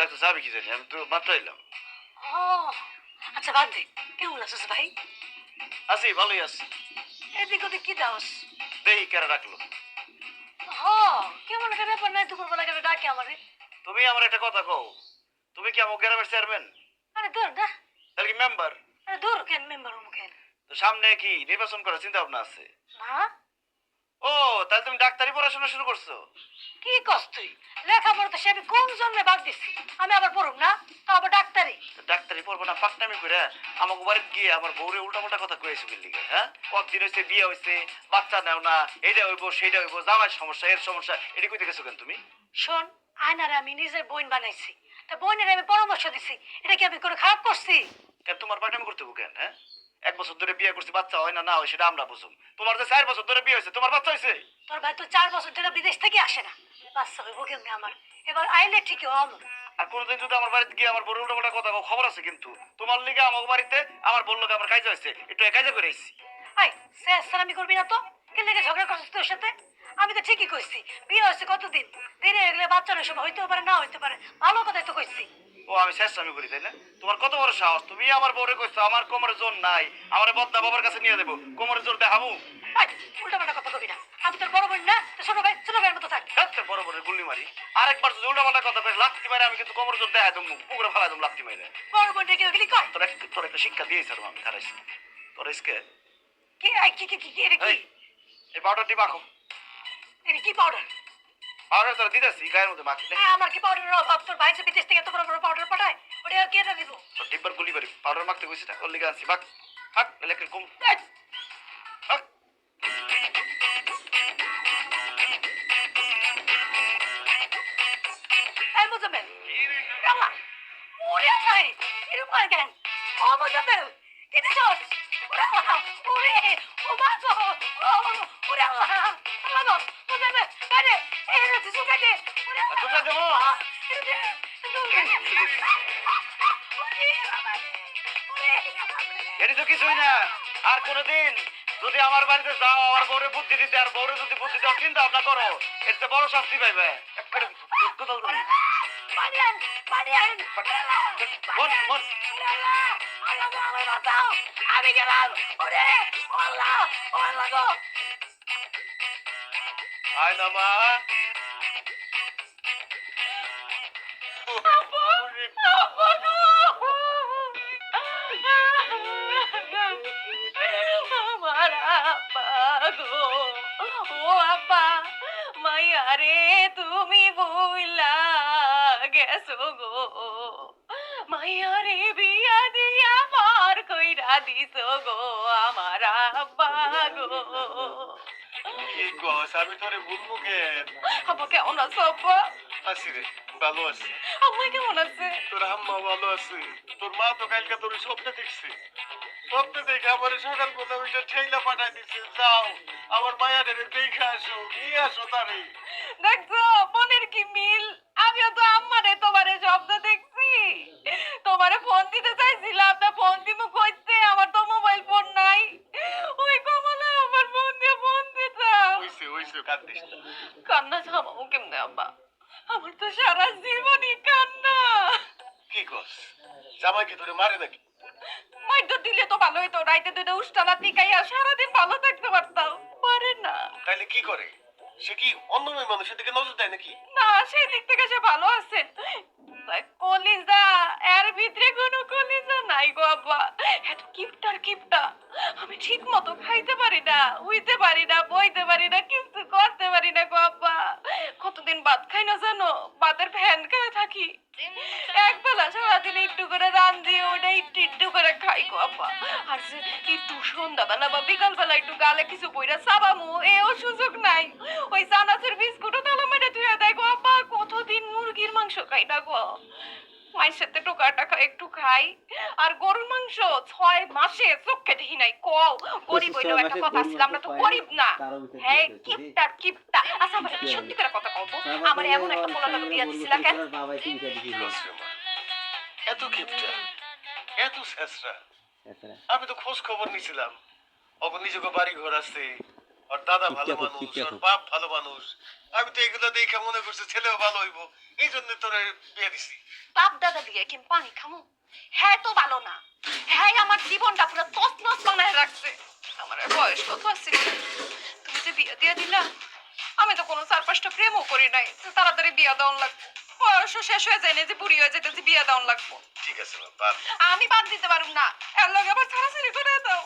Doctor আমি কি জানি? আমি তো মাত্র এলাম। ও আচ্ছা বাদ দে। কেমন আছিস ভাই? আছি ভালোই আছি। এদিক ওদিক কি দাওস? দেখি কেরা ডাকলো। হ কেমন একটা ব্যাপার নাই দুপুর বেলা কেন ডাকে আমারে? তুমি আমার একটা কথা কও। তুমি কি আমার গ্রামের চেয়ারম্যান? আরে দূর না। তাহলে কি মেম্বার আরে দূর কেন মেম্বার হম কেন? তো সামনে কি নির্বাচন করার চিন্তা ভাবনা আছে? না। ও তাহলে তুমি ডাক্তারি পড়াশোনা শুরু করছ? কি কস তুই? লেখাপড়া তো সে আমি কোন জন্মে বাদ দিছি? আমি আবার পড়ুম না? তা আবার ডাক্তারি? ডাক্তারি পড়ব না পাকনামি করে আমাকে বাড়িতে গিয়ে আমার বউরে উল্টা পাল্টা কথা কয়েছে বিল্ডিং হ্যাঁ? কতদিন হয়েছে বিয়ে হয়েছে বাচ্চা নেও না এইটা হইব সেইটা হইব জামাই সমস্যা এর সমস্যা এটা কইতে গেছো কেন তুমি? শোন আয়নারে আমি নিজের বোন বানাইছি। তা বোনের আমি পরামর্শ দিছি এটা কি আমি কোনো খারাপ করছি? কেন তোমার পাকনামি করতে হব কেন হ্যাঁ? এক বছর ধরে বিয়ে করছি বাচ্চা হয় না না হয় সেটা আমরা বুঝুম। তোমার যে চার বছর ধরে বিয়ে হয়েছে তোমার বাচ্চা হয়েছে? তোর ভাই তো চার বছর ধরে বিদেশ থেকে আসে না। বাচ্চা হইব কেমনি আমার? এবার আইলে ঠিকই হম আর কোনোদিন যদি আমার বাড়িতে গিয়ে আমার বড় উল্টা পাল্টা কথা খবর আছে কিন্তু। তোমার লিগে আমার বাড়িতে আমার বলল আমার কাজে হয়েছে। একটু কাজে করে এসেছি আই সালামি করবি না তো? কেন লেগে ঝগড়া করছিস তোর সাথে? আমি তো ঠিকই কইছি। বিয়ে হয়েছে কতদিন? দেরি হয়ে গেলে বাচ্চার সময় হইতেও পারে না হইতে পারে। ভালো কথাই তো কইছি। ও আমি শেষ আমি করি তাই না? তোমার কত বড় সাহস? তুমি আমার বউরে কইছো আমার কোমরে জোর নাই। আমার বদনা বাবার কাছে নিয়ে দেবো কোমরে জোর দেখাবো। উল্টা পাল্টা কথা কবি না। আমি তোর বড় বোন না ছোট ভাই ছোট ভাইয়ের মতো থাক। ডাক্তার বড় বড় গুল্লি মারি। আরেকবার যদি উল্টা পাল্টা কথা কই লাত্তি মারে আমি কিন্তু কোমরে জোর দেখা দেবো পুকুরে ফেলা দেবো লাত্তি মারে বড় বোন ডেকে গেলি কয়? তোর একটা তোর একটা শিক্ষা দিয়েছি আমি খারাইছি তোর ইসকে কি আই কি কি কি কি এই পাউডারটি মাখো। এটা কি পাউডার? পাউডার তোর দিতেছি গায়ের মধ্যে মাখি হ্যাঁ আমার কি পাউডার অভাব তোর ভাই যে বিদেশ থেকে এত বড় বড় পাউডার পাঠায়? ওটা আর কে এটা দিব? তোর ডিব্বার গুলি মারি পাউডার মাখতে কইছি না ওর লিগে আনছি মাখ হাক এলাকার কম। এই, হাক এই হয় এটি তো কিছুই না আর কোনোদিন যদি আমার বাড়িতে যাও আমার বউরে বুদ্ধি দিতে আর বউরে যদি বুদ্ধি দেওয়ার চিন্তা ভাবনা করো এর চেয়ে বড় শাস্তি পাইবে মন মন আমি গেলাম ওরে আল্লাহ আল্লাহ আয় না মা আমার আপা গো ও আপা মাইয়া রে তুমি বইলা গেছো গো মাইয়া রে বিয়া দিয়া পার কইরা দিছো গো আমার আপা গো কি কস আমি তোরে বুঝব কেন আপা কেমন আছো আপা? আছি রে ভালো আছি। আম্মা কেমন আছে? তোর আম্মা ভালো আছে। তোর মা তো কালকে তোর স্বপ্নে দেখছে। স্বপ্নে দেখে আমার সকাল কথা ওইটা ঠেলা পাঠাই দিচ্ছে যাও আমার মায়াদের দেখে আসো নিয়ে আসো তারে। দেখছ মনের কি মিল আমিও তো আম্মারে তোমারে শব্দ দেখছি তোমারে ফোন দিতে চাইছিলাম না ফোন দিব কইতে আমার তো মোবাইল ফোন নাই ওই কমলা আমার ফোন দিয়ে ফোন দিতাম হইছে হইছে কান্দিস না কান্না থামাবো আব্বা আমার তো সারা জীবনই কান্না। কি কস? জামাই কি তোরে মারে নাকি? মাইটা দিলে তো ভালো হইতো রাইতে দুটো উষ্টালা টিকাইয়া সারাদিন ভালো থাকতে পারতাম। পারে না। তাইলে কি করে? সে কি অন্য মেয়ে মানুষের দিকে নজর দেয় নাকি? না সেই দিক থেকে সে ভালো আছে। কলিজা এর ভিতরে কোনো কলিজা নাই গো আব্বা। এত কিপটার কিপটা আমি ঠিক মতো খাইতে পারি না উইতে পারি না বইতে পারি না কিছু করতে পারি না গো আব্বা। ভাত খাই না জানো? ভাতের ফ্যান খেয়ে থাকি। এক বেলা সারাদিন একটু করে রান দিয়ে ওটা একটু একটু করে খাই গো আব্বা। আর যে একটু সন্ধ্যাবেলা বা বিকাল বেলা একটু গালে কিছু বইরা সাবামু এও সুযোগ নাই। ওই চানাচুর বিস্কুটও তালা মেরে ধুয়ে দেয় গো আব্বা। কতদিন মুরগির মাংস খাই না গো। মায়ের সাথে টোকা টাকা একটু খাই। আর গরুর মাংস ছয় মাসে চোখে দেখি নাই কও। গরিব হইলেও একটা কথা ছিল আমরা তো গরিব না। হ্যাঁ কিপটা কিপটা। আচ্ছা আমার সত্যি করে কথা কব আমার এমন একটা পোলা টাকা বিয়া দিছিল কেন? এত কিপটা এত শেষরা। আমি তো খোঁজ খবর নিছিলাম। অখন নিজেকে বাড়ি ঘর আছে ওর দাদা ভালো মানুষ আছে। বাপ ভালো মানুষ। আমি তো এগুলো দেখে মনে করছি ছেলেও ভালো হইব। এই জন্য তোর বিয়ে দিছি। বাপ দাদা দিয়ে কি পানি খামু? হ্যাঁ তো ভালো না। হ্যাঁ আমার জীবনটা পুরো তস নস বানায় রাখছে। আমার বয়স কত আছে? তুমি যে বিয়ে দিয়ে দিলা আমি তো কোনো চার পাঁচটা প্রেমও করি নাই। তাড়াতাড়ি বিয়া দেওয়ান লাগবো। বয়সও শেষ হয়ে যায় না যে বুড়ি হয়ে যেতেছে বিয়া দেওয়ান লাগবো। ঠিক আছে আমি বাদ দিতে পারুম না। এর লগে আবার ছাড়াছাড়ি করে দাও।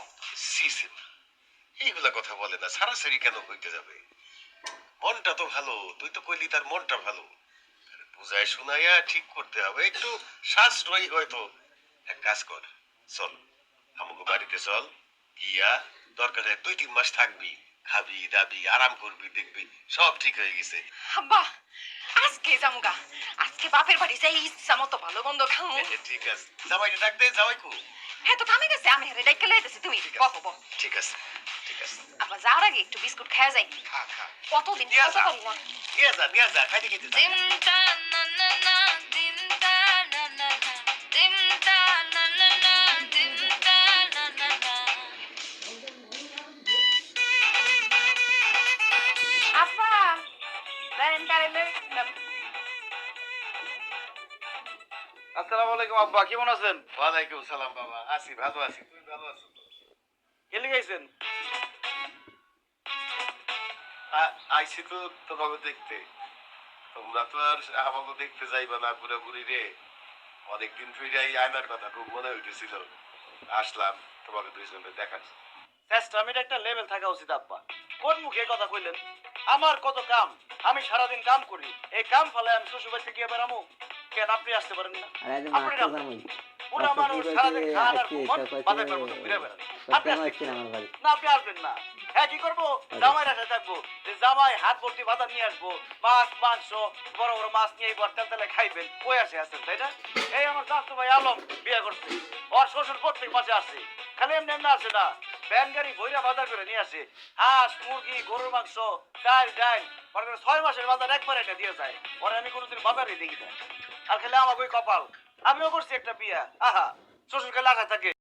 সিসি এইগুলা কথা বলে না। সারাসারি কেন হইতে যাবে? মনটা তো ভালো। তুই তো কইলি তার মনটা ভালো। বুঝায় শুনাইয়া ঠিক করতে হবে। একটু সাশ্রয়ী হয়তো এক কাজ কর। চল আমাকে বাড়িতে চল। গিয়া দরকার দুই তিন মাস থাকবি। খাবি দাবি আরাম করবি দেখবি সব ঠিক হয়ে গেছে। বাহ আজকে জামুগা আজকে বাপের বাড়ি যাই ইচ্ছা মতো ভালো বন্ধ খাও ঠিক আছে। জামাইকে ডাক দে কু হ্যাঁ তো থামে গেছে আমি হেরে ডাইকে লইতেছি তুমি বহ বহ। ঠিক আছে ঠিক আছে। আমরা যাওয়ার আগে একটু বিস্কুট খাওয়া যাই। কতদিন খাওয়া না। নিয়ে যা নিয়ে যা খাইতে খেতে আসসালামু আলাইকুম আব্বা। কেমন আছেন? ওয়ালাইকুম সালাম বাবা। আছি ভালো আছি। তুই ভালো আছো? তো? গেলে গেছেন আইছি তো তোমাকে দেখতে। তোমরা তো আর আমাকে দেখতে যাইবা না পুরো বুড়ি রে। অনেকদিন ধরে এই আয়নার কথা খুব মনে হইতেছিল। আসলাম তোমাকে দুইজনে দেখার। চেষ্টা আমি একটা লেভেল থাকা উচিত আব্বা। কোন মুখে কথা কইলেন? আমার কত কাম? আমি সারাদিন কাম করি। এই কাম ফলে আমি শ্বশুর বাড়িতে গিয়ে বেড়ামো। কেন আপনি আসতে পারেন না? আপনি মাছ জামাই মানুষ সারাদিন খান আর ঘুমান বাপের বাড়ির ঘুরে বেড়ান আপনি সত্যি আসতে আমার বাড়ি। না আপনি আসবেন না। হ্যাঁ কি করব? জামাই রাখা থাকব। যে জামাই হাত ভর্তি বাজার নিয়ে আসব মাছ মাংস বড় বড় মাছ নিয়ে এবার তেলে খাইবেন আসে তাই না? এই আমার ভাই আলম বিয়ে করছে। ওর শ্বশুর প্রত্যেক মাসে আসে। খালি এমনি এমনি আসে না। ভ্যান গাড়ি বইরা বাজার করে নিয়ে আসে। হাঁস, মুরগি, গরুর মাংস, ডাল ডাল মনে করে ছয় মাসের বাজার একবার এটা দিয়ে যায়। ওরা আমি কোনোদিন বাজারে দেখি না। আর খেলে আমার ওই কপাল। আমিও করছি একটা বিয়া। আহা, শ্বশুরকে লাগা থাকে।